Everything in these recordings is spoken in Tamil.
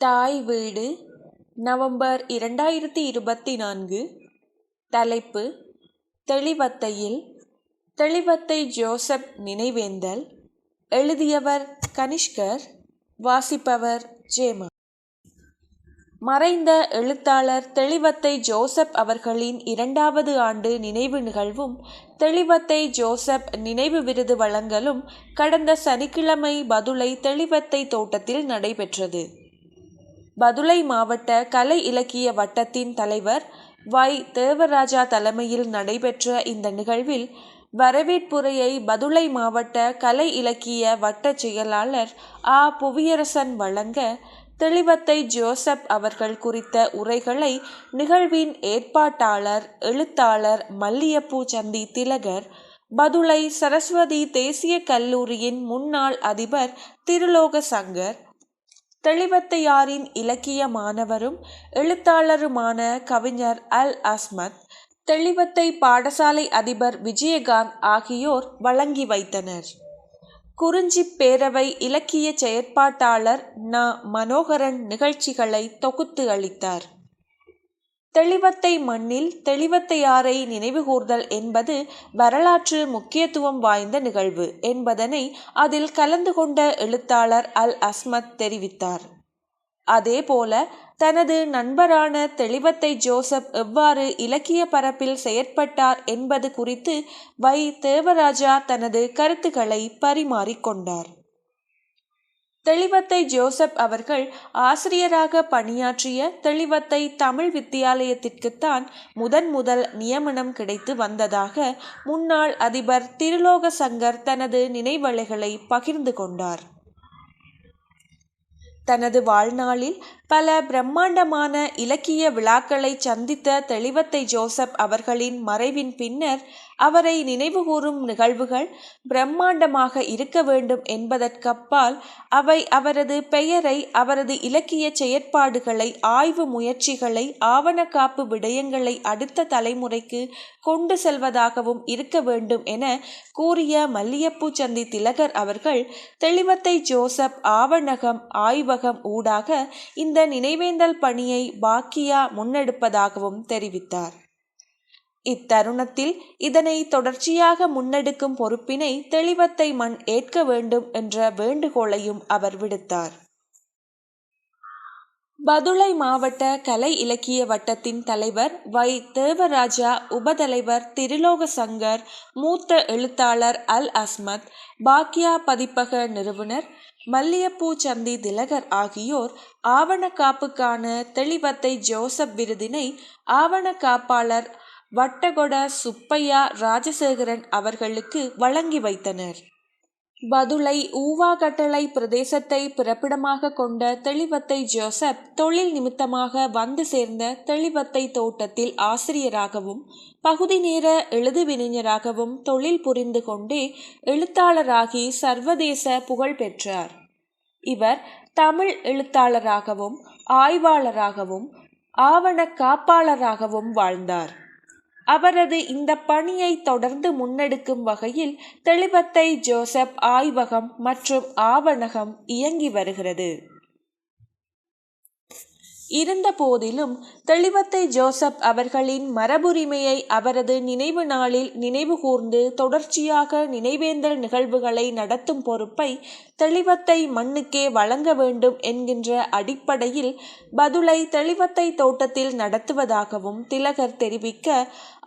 தாய் வீடு நவம்பர் இரண்டாயிரத்தி இருபத்தி நான்கு. தலைப்பு தெளிவத்தையில் தெளிவத்தை ஜோசப் நினைவேந்தல் எழுதியவர் கனிஷ்கர் வாசிப்பவர் ஜேமா. மறைந்த எழுத்தாளர் தெளிவத்தை ஜோசப் அவர்களின் இரண்டாவது ஆண்டு நினைவு நிகழ்வும் தெளிவத்தை ஜோசப் நினைவு விருது வழங்கலும் கடந்த சனிக்கிழமை பதுளை தெளிவத்தை தோட்டத்தில் நடைபெற்றது. பதுளை மாவட்ட கலை இலக்கிய வட்டத்தின் தலைவர் வை. தேவராஜா தலைமையில் நடைபெற்ற இந்த நிகழ்வில் வரவேற்புரையை பதுளை மாவட்ட கலை இலக்கிய வட்ட செயலாளர் ஆ. புவியரசன் வழங்க தெளிவத்தை ஜோசப் அவர்கள் குறித்த உரைகளை நிகழ்வின் ஏற்பாட்டாளர் எழுத்தாளர் மல்லியப்பூ சந்தி திலகர் பதுளை சரஸ்வதி தேசிய கல்லூரியின் முன்னாள் அதிபர் திருலோக சங்கர் தெளிவத்தையாரின் இலக்கிய மாணவரும் எழுத்தாளருமான கவிஞர் அல் அஸ்மத் தெளிவத்தை பாடசாலை அதிபர் விஜயகாந்த் ஆகியோர் வழங்கி வைத்தனர். குறிஞ்சி பேரவை இலக்கிய செயற்பாட்டாளர் ந. மனோகரன் நிகழ்ச்சிகளை தொகுத்து அளித்தார். தெளிவத்தை மண்ணில் தெளிவத்தையாரை நினைவுகூர்தல் என்பது வரலாற்று முக்கியத்துவம் வாய்ந்த நிகழ்வு என்பதனை அதில் கலந்து கொண்ட எழுத்தாளர் அல் அஸ்மத் தெரிவித்தார். அதேபோல தனது நண்பரான தெளிவத்தை ஜோசப் எவ்வாறு இலக்கிய பரப்பில் செயற்பட்டார் என்பது குறித்து வை. தேவராஜா தனது கருத்துக்களை பரிமாறிக்கொண்டார் தெளிவத்தை ஜோசப் அவர்கள் ஆசிரியராக பணியாற்றிய தெளிவத்தை தமிழ் வித்தியாலயத்திற்குத்தான் முதன் முதல் நியமனம் கிடைத்து வந்ததாக முன்னாள் அதிபர் திருலோக சங்கர் தனது நினைவலைகளை பகிர்ந்து கொண்டார். தனது வாழ்நாளில் பல பிரம்மாண்டமான இலக்கிய விழாக்களை சந்தித்த தெளிவத்தை ஜோசப் அவர்களின் மறைவின் பின்னர் அவரை நினைவுகூரும் நிகழ்வுகள் பிரம்மாண்டமாக இருக்க வேண்டும் என்பதற்கப்பால் அவை அவரது பெயரை அவரது இலக்கிய செயற்பாடுகளை ஆய்வு முயற்சிகளை ஆவணக்காப்பு விடயங்களை அடுத்த தலைமுறைக்கு கொண்டு செல்வதாகவும் இருக்க வேண்டும் என கூறிய மல்லியப்பூ சந்தி திலகர் அவர்கள் தெளிவத்தை ஜோசப் ஆவணகம் ஆய்வகம் ஊடாக இந்த நினைவேந்தல் பணியை பாக்கியா முன்னெடுப்பதாகவும் தெரிவித்தார். இத்தருணத்தில் இதனை தொடர்ச்சியாக முன்னெடுக்கும் பொறுப்பினை தெளிவத்தை மண் ஏற்க வேண்டும் என்ற வேண்டுகோளையும் அவர் விடுத்தார். பதுளை மாவட்ட கலை இலக்கிய வட்டத்தின் தலைவர் வை. தேவராஜா உபதலைவர் திருலோக சங்கர் மூத்த எழுத்தாளர் அல் அஸ்மத் பாக்கியா பதிப்பக நிறுவனர் மல்லியப்பூ சந்தி திலகர் ஆகியோர் ஆவணக்காப்புக்கான தெளிவத்தை ஜோசப் விருதினை ஆவணக்காப்பாளர் வட்டகொட சுப்பையா ராஜசேகரன் அவர்களுக்கு வழங்கி வைத்தனர். பதுளை ஊவாகட்டளை பிரதேசத்தை பிறப்பிடமாக கொண்ட தெளிவத்தை ஜோசப் தொழில் நிமித்தமாக வந்து சேர்ந்த தெளிவத்தை தோட்டத்தில் ஆசிரியராகவும் பகுதி நேர எழுதுவிஞராகவும் தொழில் புரிந்து கொண்டே எழுத்தாளராகி சர்வதேச புகழ் பெற்றார். இவர் தமிழ் எழுத்தாளராகவும் ஆய்வாளராகவும் ஆவண காப்பாளராகவும் வாழ்ந்தார். அவரது இந்த பணியை தொடர்ந்து முன்னெடுக்கும் வகையில் தெளிவத்தை ஜோசப் ஆய்வகம் மற்றும் ஆவணகம் இயங்கி வருகிறது. இருந்த போதிலும் தெளிவத்தை ஜோசப் அவர்களின் மரபுரிமையை அவரது நினைவு நாளில் நினைவு கூர்ந்து தொடர்ச்சியாக நினைவேந்தல் நிகழ்வுகளை நடத்தும் பொறுப்பை தெளிவத்தை மண்ணுக்கே வழங்க வேண்டும் என்கின்ற அடிப்படையில் பதுளை தெளிவத்தை தோட்டத்தில் நடத்துவதாகவும் திலகர் தெரிவிக்க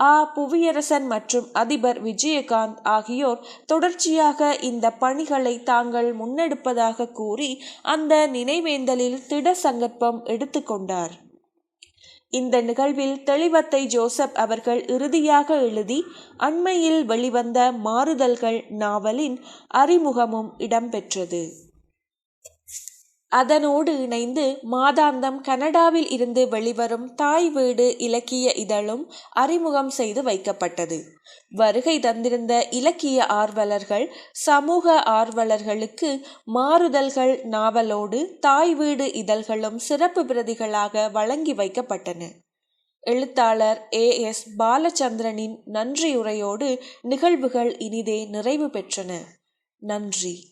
ஆ. புவியரசன் மற்றும் அதிபர் விஜயகாந்த் ஆகியோர் தொடர்ச்சியாக இந்த பணிகளை தாங்கள் முன்னெடுப்பதாக கூறி அந்த நினைவேந்தலில் திட சங்கற்பம் கொண்டார். இந்த நிகழ்வில் தெளிவத்தை ஜோசப் அவர்கள் இறுதியாக எழுதி அண்மையில் வெளிவந்த மாறுதல்கள் நாவலின் அறிமுகமும் இடம்பெற்றது. அதனோடு இணைந்து மாதாந்தம் கனடாவில் இருந்து வெளிவரும் தாய் வீடு இலக்கிய இதழும் அறிமுகம் செய்து வைக்கப்பட்டது. வருகை தந்திருந்த இலக்கிய ஆர்வலர்கள் சமூக ஆர்வலர்களுக்கு மாறுதல்கள் நாவலோடு தாய் வீடு இதழ்களும் சிறப்பு பிரதிகளாக வழங்கி வைக்கப்பட்டன. எழுத்தாளர் ஏ. எஸ். பாலச்சந்திரனின் நன்றியுரையோடு நிகழ்வுகள் இனிதே நிறைவு பெற்றன. நன்றி.